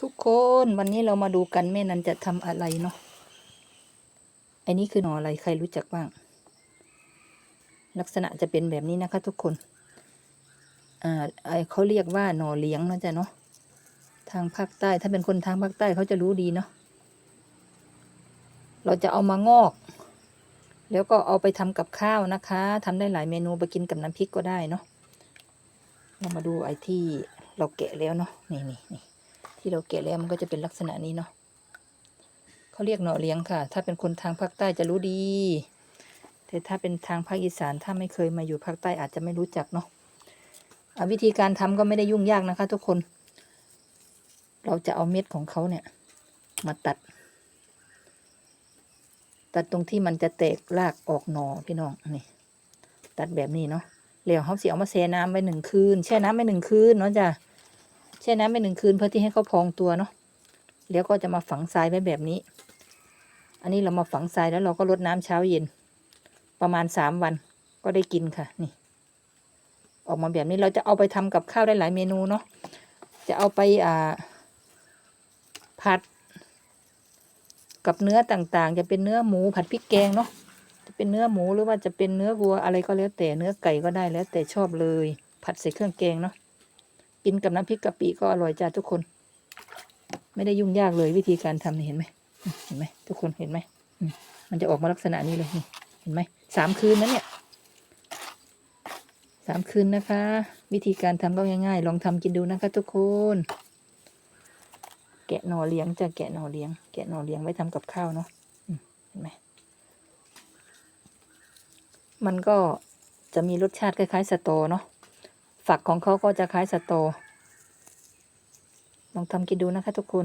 ทุกคนวันนี้เรามาดูกันแม่นันจะทำอะไรเนาะไอ้นี่คือหน่ออะไรใครรู้จักบ้าง ลักษณะจะเป็นแบบนี้นะคะ ทุกคนอ่าไอเขาเรียกว่าหน่อเลี้ยงนะจ๊ะเนาะทางภาคใต้ถ้าเป็นคนทางภาคใต้เขาจะรู้ดีเนาะเราจะเอามางอก แล้วก็เอาไปทำกับข้าวนะคะ ทำได้หลายเมนูไปกินกับน้ำพริกก็ได้เนาะเรามาดูไอ้ที่เราแกะแล้วเนาะนี่นี่นี่ ที่เราแกะแล้วมันก็จะเป็นลักษณะนี้เนาะเขาเรียกหน่อเลี้ยงค่ะ ถ้าเป็นคนทางภาคใต้จะรู้ดี แต่ถ้าเป็นทางภาคอีสานถ้าไม่เคยมาอยู่ภาคใต้อาจจะไม่รู้จักเนาะอะวิธีการทำก็ไม่ได้ยุ่งยากนะคะ ทุกคน เราจะเอาเม็ดของเขาเนี่ย มาตัด ตัดตรงที่มันจะแตกรากออกหนอพี่น้องนี่ ตัดแบบนี้เนาะแล้วเขาเสียเอามาแช่น้ำไว้หนึ่งคืน แช่น้ำไว้หนึ่งคืนเนาะจ้ะ แช่น้ำไว้หนึ่งคืนเพื่อที่ให้เขาพองตัวเนาะแล้วก็จะมาฝังทรายไว้แบบนี้ อันนี้เรามาฝังทรายแล้วเราก็รดน้ำเช้าเย็น ประมาณสามวันก็ได้กินค่ะนี่ ออกมาแบบนี้เราจะเอาไปทำกับข้าวได้หลายเมนูเนาะจะเอาไปอ่าผัด กับเนื้อต่างๆ จะเป็นเนื้อหมูผัดพริกแกงเนาะจะเป็นเนื้อหมูหรือว่าจะเป็นเนื้อวัวอะไรก็แล้วแต่เนื้อไก่ก็ได้แล้วแต่ชอบเลย ผัดใส่เครื่องแกงเนาะ กินกับน้ำพริกกะปิก็อร่อยจ้าทุกคน ไม่ได้ยุ่งยากเลยวิธีการทำนี่เห็นไหมเห็นไหมทุกคนเห็นไหมมันจะออกมาลักษณะนี้เลยนี่เห็นไหมสามคืนนะเนี่ยสามคืนนะคะ วิธีการทำก็ง่ายๆ ลองทำกินดูนะคะ ทุกคน แกะหน่อเลี้ยงจะแกะหน่อเลี้ยง แกะหน่อเลี้ยงไว้ทำกับข้าวเนาะเห็นไหมมันก็จะมีรสชาติคล้ายๆสตอเนาะ ฝักของเขาก็จะคล้ายสตอลองทำกินดูนะคะทุกคน